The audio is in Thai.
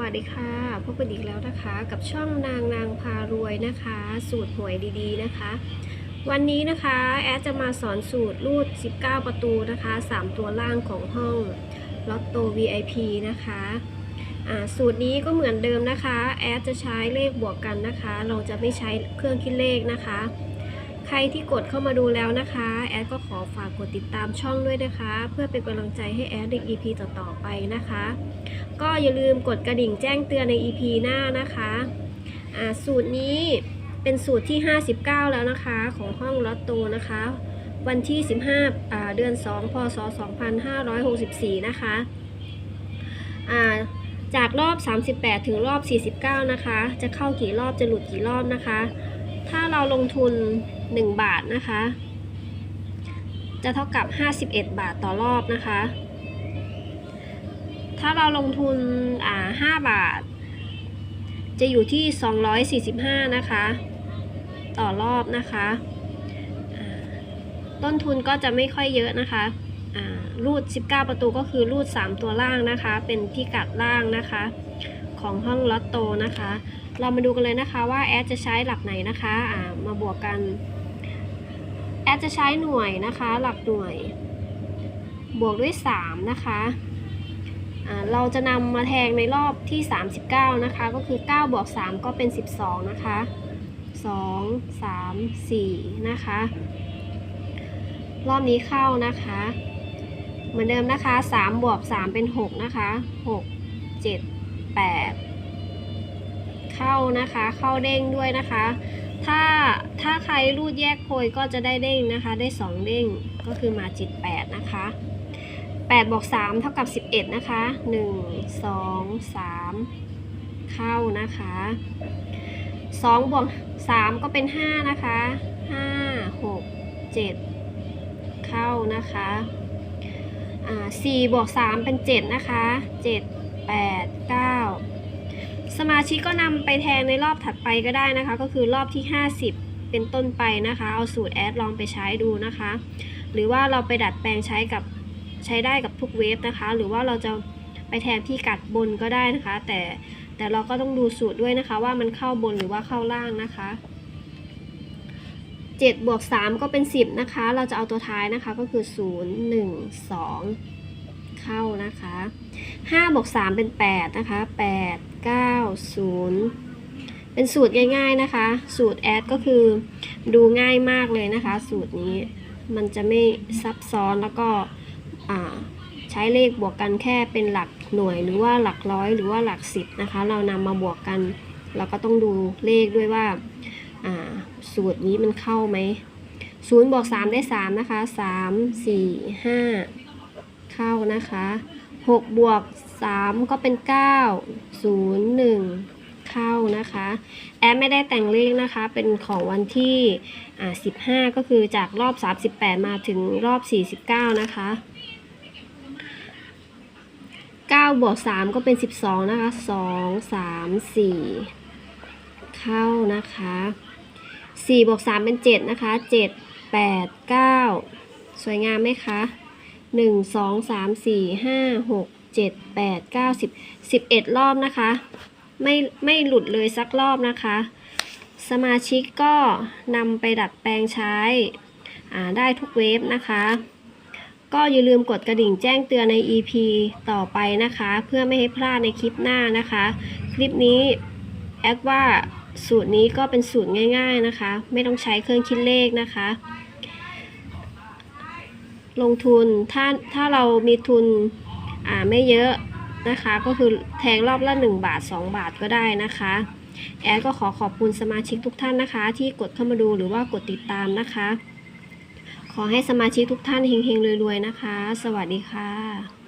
วัสดีค่ะ พบกันอีกแล้วนะคะ กับช่องนางนางพารวยนะคะ สูตรหวยดีๆนะคะ วันนี้นะคะแอดจะมาสอนสูตรรูด 19 ประตูนะคะ 3 ตัวล่างของห้องลอตโต VIP นะคะสูตรนี้ก็เหมือนเดิมนะคะ แอดจะใช้เลขบวกกันนะคะ เราจะไม่ใช้เครื่องคิดเลขนะคะ ใครที่กดเข้ามาดูแล้วนะคะ แอดก็ขอฝากกดติดตามช่องด้วยนะคะ เพื่อเป็นกำลังใจให้แอดใน EP ต่อๆไปนะคะ ก็อย่าลืมกดกระดิ่งแจ้งเตือนใน EP หน้านะคะสูตรนี้เป็นสูตรที่ 59 แล้วนะคะ ของห้องลอตโตนะคะ วันที่ 15อ่าเดือน 2 พศ 2564 นะคะอ่าจากรอบ 38 ถึงรอบ 49 นะคะ จะเข้ากี่รอบจะหลุดกี่รอบนะคะ เราลงทุน 1 บาทนะคะ จะเท่ากับ 51 บาทต่อรอบนะคะ ถ้าเราลงทุนอ่า5บาท จะอยู่ที่ 245 นะคะ ต่อรอบนะคะ ต้นทุนก็จะไม่ค่อยเยอะนะคะรูด 19 ประตูก็คือรูด 3 ตัวล่างนะคะ เป็นพิกัดล่างนะคะ ของห้องลอตโตนะคะ เรามาดูกันเลยนะคะว่าแอดจะใช้หลักไหนนะคะอ่ามาบวกกัน แอดจะใช้หน่วยนะคะ หลักหน่วย บวกด้วย 3 นะคะเราจะนำมาแทงในรอบที่ 39 นะคะ ก็คือ 9 บวก 3 ก็เป็น 12 นะคะ 2 3 4 นะคะ รอบนี้เข้านะคะ เหมือนเดิมนะคะ 3 บวก 3 เป็น 6 นะคะ 6 7 8 เข้านะคะ เข้าเด้งด้วยนะคะ ถ้าถ้าใครรูดแยกโพยก็จะได้เด้งนะคะ ได้ 2 เด้งก็คือมาจิต 8 นะคะ 8บวก3เท่ากับ 11 นะคะ 1 2 3 เข้านะคะ2บวก3ก็เป็น 5 นะคะ 5 6 7 เข้านะคะอ่า4บวก3เป็น 7 นะคะ 7 8 9 สมาชิกก็นำไปแทนในรอบถัดไปก็ได้นะคะ ก็คือรอบที่ 50 เป็นต้นไปนะคะ เอาสูตรแอดลองไปใช้ดูนะคะ หรือว่าเราไปดัดแปลงใช้กับใช้ได้กับทุกเวฟนะคะ หรือว่าเราจะไปแทนที่กัดบนก็ได้นะคะ แต่แต่เราก็ต้องดูสูตรด้วยนะคะ ว่ามันเข้าบนหรือว่าเข้าล่างนะคะ7บวก3ก็เป็น 10 นะคะ เราจะเอาตัวท้ายนะคะก็คือ 0 1 2 เข้านะคะ5บวก3เป็น 8 นะคะ 8 9 0 เป็นสูตรง่ายๆนะคะ สูตรแอดก็คือดูง่ายมากเลยนะคะ สูตรนี้มันจะไม่ซับซ้อนแล้วก็ใช้เลขบวกกันแค่เป็นหลักหน่วยหรือว่าหลักร้อยหรือว่าหลักสิบนะคะ เรานำมาบวกกัน เราก็ต้องดูเลขด้วยว่าอ่าสูตรนี้มันเข้าไหมศูนย์บวกสามได้สามนะคะสามสี่ห้า เข้านะคะหกบวกสามก็เป็นเก้าศูนย์หนึ่งเข้านะคะ แอดไม่ได้แต่งเลขนะคะ เป็นของวันที่อ่า15 ก็คือจากรอบ 38 มาถึงรอบ 49 นะคะ9บวก3ก็เป็น 12 นะคะ 2 3 4 เข้านะคะ4บวก3เป็น 7 นะคะ 7 8 9 สวยงามไหมคะ 1 2 3 4 5 6 7 8 9 10 11 รอบนะคะ ไม่ไม่หลุดเลยสักรอบนะคะ สมาชิกก็นำไปดัดแปลงใช้อ่าได้ทุกเวฟนะคะ ก็อย่าลืมกดกระดิ่งแจ้งเตือนใน EP ต่อไปนะคะ เพื่อไม่ให้พลาดในคลิปหน้านะคะ คลิปนี้แอดว่าสูตรนี้ก็เป็นสูตรง่าย ๆนะคะ ไม่ต้องใช้เครื่องคิดเลขนะคะ ลงทุนถ้าถ้าเรามีทุนอ่าไม่เยอะนะคะ ก็คือแทงรอบละ 1 บาท 2 บาทก็ได้นะคะ แอดก็ขอขอบคุณสมาชิกทุกท่านนะคะ ที่กดเข้ามาดูหรือว่ากดติดตามนะคะ ขอให้สมาชิกทุกท่านเฮงๆรวยๆนะคะ สวัสดีค่ะ